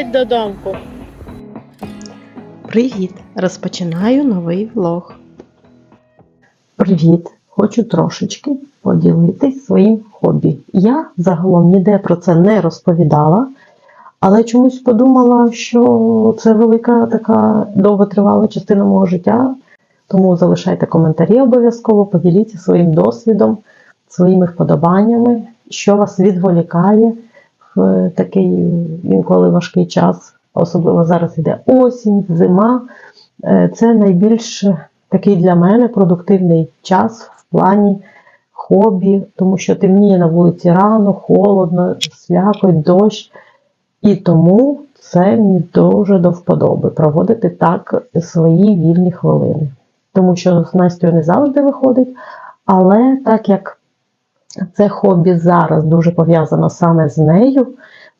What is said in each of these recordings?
заходь додому. Привіт! Розпочинаю новий влог. Привіт! Хочу трошечки поділитись своїм хобі. Я загалом ніде про це не розповідала, але чомусь подумала, що це велика така довготривала частина мого життя. Тому залишайте коментарі обов'язково, поділіться своїм досвідом, своїми вподобаннями, що вас відволікає в такий інколи важкий час. Особливо зараз йде осінь, зима. Е, Це найбільш такий для мене продуктивний час в плані хобі, тому що темніє на вулиці рано, холодно, слякоть, дощ. І тому це мені дуже до вподоби проводити так свої вільні хвилини. Тому що з Настю не завжди виходить, але так як це хобі зараз дуже пов'язано саме з нею,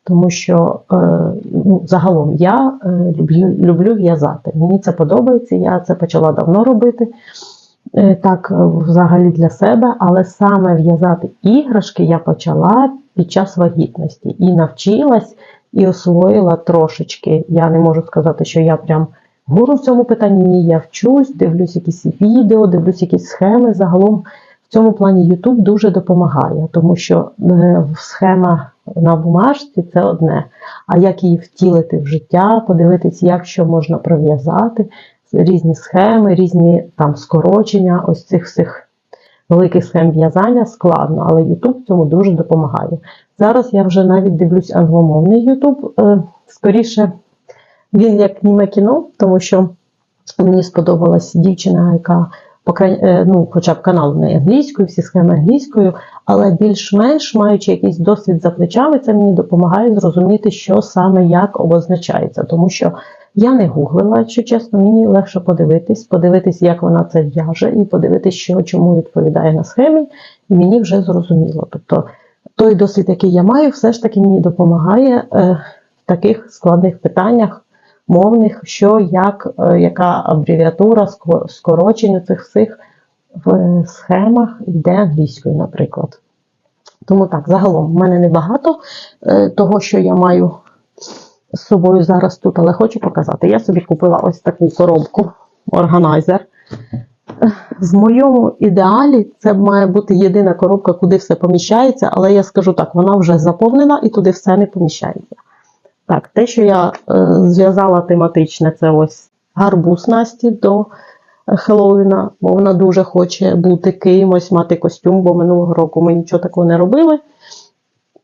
тому що е, ну, загалом я е, люблю, люблю в'язати. Мені це подобається, я це почала давно робити. Е, так, взагалі для себе, але саме в'язати іграшки я почала під час вагітності і навчилась і освоїла трошечки. Я не можу сказати, що я прям гуру в цьому питанні. Ні, я вчусь, дивлюсь якісь відео, дивлюсь якісь схеми. Загалом в цьому плані YouTube дуже допомагає, тому що е, схема на бумажці це одне. А як її втілити в життя, подивитись, як що можна пров'язати, різні схеми, різні там скорочення, ось цих всіх великих схем в'язання складно, але YouTube цьому дуже допомагає. Зараз я вже навіть дивлюсь англомовний YouTube. Е, Скоріше, він як німе кіно, тому що мені сподобалась дівчина, яка ну, хоча б канал в неї англійською, всі схеми англійською, але більш-менш маючи якийсь досвід за плечами, це мені допомагає зрозуміти, що саме як обозначається. Тому що я не гуглила, якщо чесно, мені легше подивитись, подивитись, як вона це в'яже, і подивитись, що чому відповідає на схемі, і мені вже зрозуміло. Тобто той досвід, який я маю, все ж таки мені допомагає е, в таких складних питаннях мовних, що як, е, яка абревіатура, ско- скорочення цих всіх в е, схемах йде англійською, наприклад. Тому так, загалом в мене небагато е, того, що я маю з собою зараз тут, але хочу показати. Я собі купила ось таку коробку, органайзер. В моєму ідеалі це має бути єдина коробка, куди все поміщається, але я скажу так, вона вже заповнена і туди все не поміщається. Так, те, що я е, зв'язала тематичне, це ось гарбуз Насті до Хеллоуіна, бо вона дуже хоче бути кимось, мати костюм, бо минулого року ми нічого такого не робили.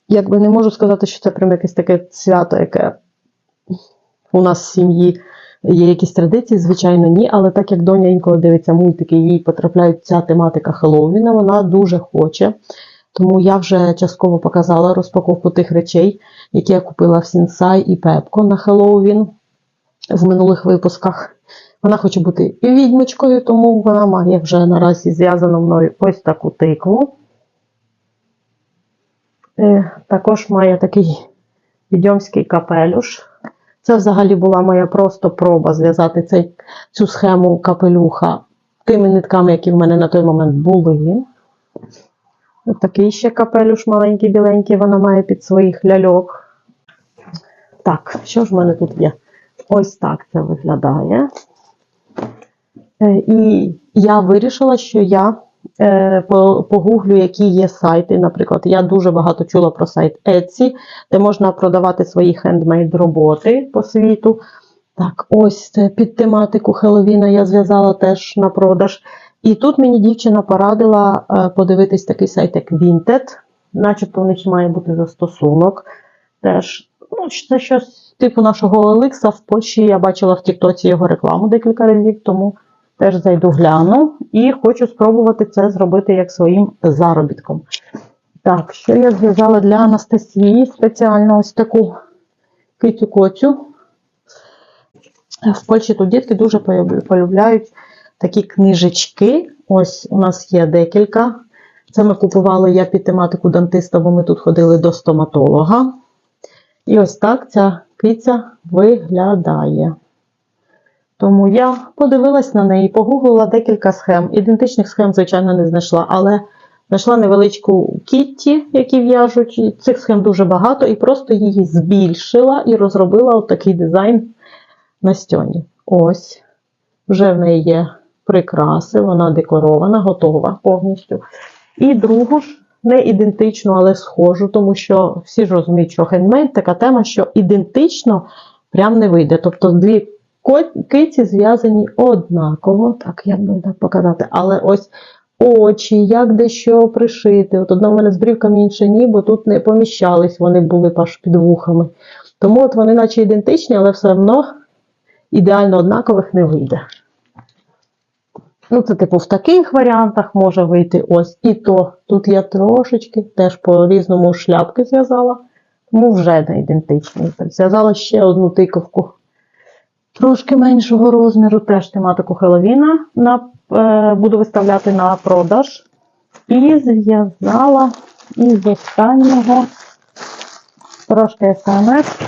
Якби не можу сказати, що це прям якесь таке свято, яке у нас в сім'ї є якісь традиції, звичайно, ні. Але так як доня інколи дивиться мультики, їй потрапляють ця тематика Хеллоуіна, вона дуже хоче. Тому я вже частково показала розпаковку тих речей, які я купила в Сінсай і Пепко на Хеллоуін в минулих випусках. Вона хоче бути і відьмочкою, тому вона має вже наразі зв'язану мною ось таку тикву. Е, Також має такий відьомський капелюш. Це взагалі була моя просто проба зв'язати цей, цю схему капелюха тими нитками, які в мене на той момент були. Такий ще капелюш маленький, біленький, вона має під своїх ляльок. Так, що ж в мене тут є? Ось так це виглядає. Е, І я вирішила, що я е, погуглю, які є сайти. Наприклад, я дуже багато чула про сайт Etsy, де можна продавати свої хендмейд роботи по світу. Так, ось під тематику Хеллоуіна я зв'язала теж на продаж. І тут мені дівчина порадила е, подивитись такий сайт, як Vinted, начебто в них має бути застосунок. Теж, ну, це щось типу нашого Олекса в Польщі. Я бачила в Тіктоці його рекламу декілька разів, тому теж зайду гляну і хочу спробувати це зробити як своїм заробітком. Так, що я зв'язала для Анастасії спеціально ось таку кицю-коцю. В Польщі тут дітки дуже полюбляють такі книжечки. Ось у нас є декілька. Це ми купували я під тематику дантиста, бо ми тут ходили до стоматолога. І ось так ця киця виглядає. Тому я подивилась на неї, погуглила декілька схем. Ідентичних схем, звичайно, не знайшла, але Знайшла невеличку кітті, які в'яжуть. Цих схем дуже багато, і просто її збільшила і розробила отакий дизайн на стьоні. Ось. Вже в неї є прикраси, вона декорована, готова повністю. І другу ж не ідентичну, але схожу, тому що всі ж розуміють, що хендмейд така тема, що ідентично прям не вийде. Тобто дві киці зв'язані однаково, так як би так показати, але ось очі, як де що пришити. От одна в мене з брівками, інша ні, бо тут не поміщались, вони були аж під вухами. Тому от вони наче ідентичні, але все одно ідеально однакових не вийде. Ну, це типу в таких варіантах може вийти ось і то. Тут я трошечки теж по різному шляпки зв'язала, тому вже не ідентичні. Так, Зв'язала ще одну тиковку. Трошки меншого розміру, теж тематику Хеллоуіна на, е, буду виставляти на продаж. І зв'язала із останнього трошки СМС.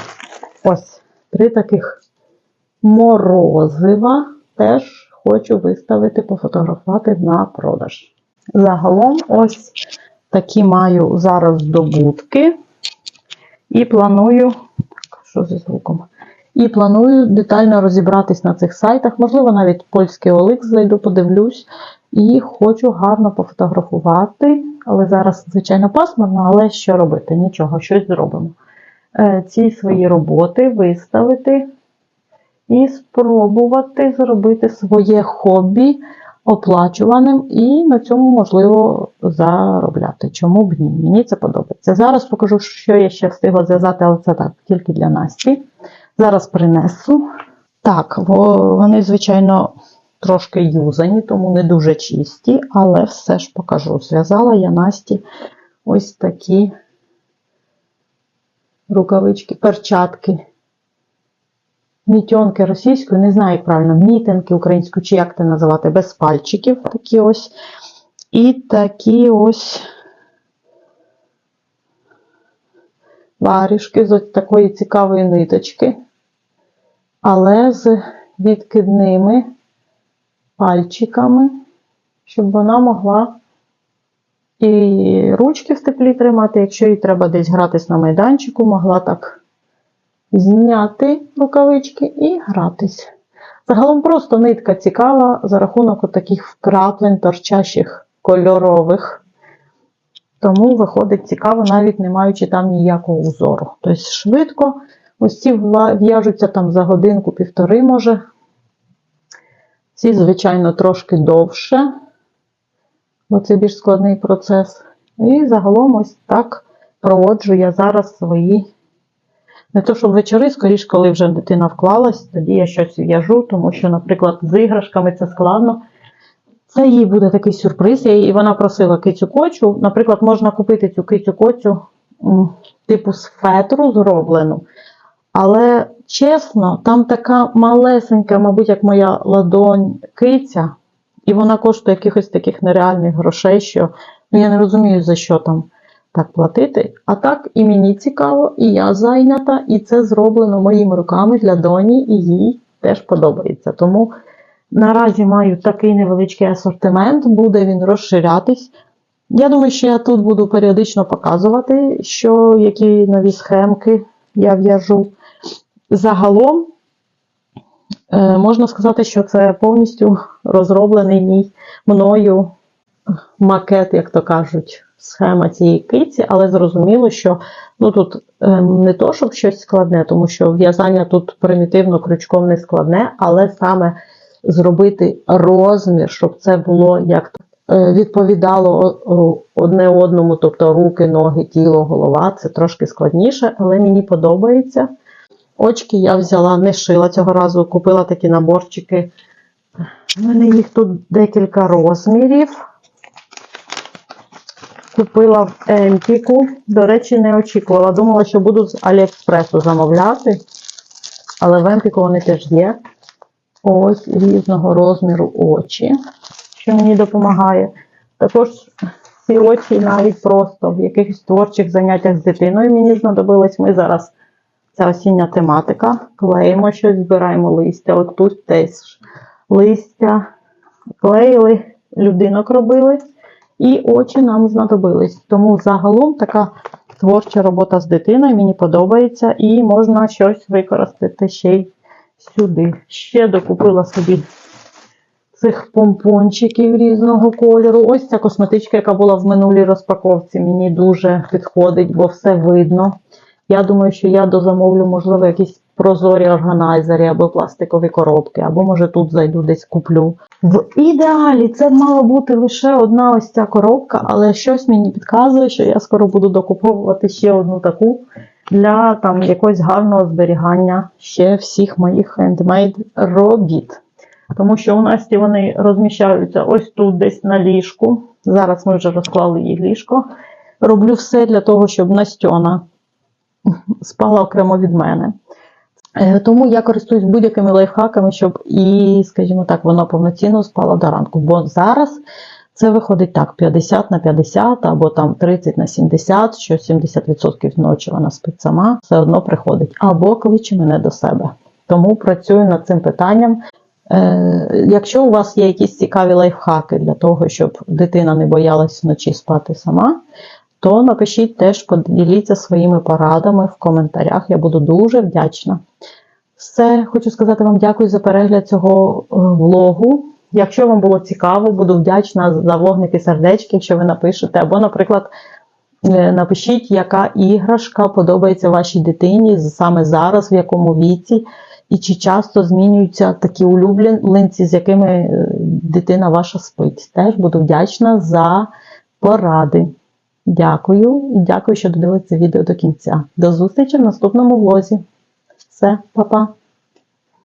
Ось три таких морозива. Теж хочу виставити, пофотографувати на продаж. Загалом, ось такі маю зараз здобутки. І планую. Що зі звуком? І планую детально розібратись на цих сайтах. Можливо, навіть польський OLX зайду, подивлюсь. І хочу гарно пофотографувати. Але зараз, звичайно, пасмурно, але що робити? Нічого, щось зробимо. Е, Ці свої роботи виставити і спробувати зробити своє хобі оплачуваним і на цьому можливо заробляти. Чому б ні? Мені це подобається. Зараз покажу, що я ще встигла зв'язати, але це так, тільки для Насті. Зараз принесу. Так, вони, звичайно, трошки юзані, тому не дуже чисті, але все ж покажу. Зв'язала я Насті ось такі рукавички, перчатки. Мітьонки російською, не знаю, як правильно, мітинки українською, чи як це називати, без пальчиків такі ось. І такі ось варішки з ось такої цікавої ниточки, але з відкидними пальчиками, щоб вона могла і ручки в теплі тримати, якщо їй треба десь гратись на майданчику, могла так зняти рукавички і гратись. Загалом просто нитка цікава за рахунок таких вкраплень торчащих кольорових. Тому виходить цікаво, навіть не маючи там ніякого узору. Тобто швидко, ось ці в'яжуться там за годинку-півтори, може. Ці, звичайно, трошки довше, бо це більш складний процес. І загалом ось так проводжу я зараз свої не то, щоб вечори, скоріш, коли вже дитина вклалась, тоді я щось в'яжу, тому що, наприклад, з іграшками це складно. Це їй буде такий сюрприз. І вона просила кицю кочу. Наприклад, можна купити цю кицю кочу типу з фетру зроблену. Але чесно, там така малесенька, мабуть, як моя ладонь киця, і вона коштує якихось таких нереальних грошей, що ну, я не розумію, за що там так платити. А так і мені цікаво, і я зайнята, і це зроблено моїми руками для доні, і їй теж подобається. Тому наразі маю такий невеличкий асортимент, буде він розширятись. Я думаю, що я тут буду періодично показувати, що які нові схемки я в'яжу. Загалом е, можна сказати, що це повністю розроблений мій мною макет, як то кажуть, схема цієї киці, але зрозуміло, що ну, тут е, не то, щоб щось складне, тому що в'язання тут примітивно крючком не складне, але саме зробити розмір, щоб це було як е, відповідало одне одному, тобто руки, ноги, тіло, голова, це трошки складніше, але мені подобається. Очки я взяла, не шила цього разу, купила такі наборчики. У мене їх тут декілька розмірів. Купила в Емпіку. До речі, не очікувала. Думала, що буду з Аліекспресу замовляти. Але в Емпіку вони теж є. Ось різного розміру очі, що мені допомагає. Також ці очі навіть просто в якихось творчих заняттях з дитиною мені знадобились. Ми зараз ця осіння тематика. Клеїмо щось, збираємо листя. От тут теж листя клеїли, людинок робили. І очі нам знадобились. Тому загалом така творча робота з дитиною мені подобається, і можна щось використати ще й сюди. Ще докупила собі цих помпончиків різного кольору. Ось ця косметичка, яка була в минулій розпаковці, мені дуже підходить, бо все видно. Я думаю, що я дозамовлю, можливо, якісь прозорі органайзери або пластикові коробки, або може тут зайду десь куплю. В ідеалі це мала бути лише одна ось ця коробка, але щось мені підказує, що я скоро буду докуповувати ще одну таку для там якогось гарного зберігання ще всіх моїх хендмейд робіт. Тому що у Насті вони розміщаються ось тут, десь на ліжку. Зараз ми вже розклали її ліжко. Роблю все для того, щоб Настьона спала окремо від мене. Е, Тому я користуюсь будь-якими лайфхаками, щоб і, скажімо так, вона повноцінно спала до ранку. Бо зараз це виходить так: 50 на 50 або там 30 на 70, що 70% ночі вона спить сама, все одно приходить. Або кличе мене до себе. Тому працюю над цим питанням. Е, якщо у вас є якісь цікаві лайфхаки для того, щоб дитина не боялась вночі спати сама, то напишіть теж, поділіться своїми порадами в коментарях. Я буду дуже вдячна. Все, хочу сказати вам дякую за перегляд цього е, влогу. Якщо вам було цікаво, буду вдячна за вогники сердечки, якщо ви напишете. Або, наприклад, е, напишіть, яка іграшка подобається вашій дитині саме зараз, в якому віці, і чи часто змінюються такі улюбленці, з якими е, дитина ваша спить. Теж буду вдячна за поради. Дякую і дякую, що додивилися відео до кінця. До зустрічі в наступному влозі. Все, па-па!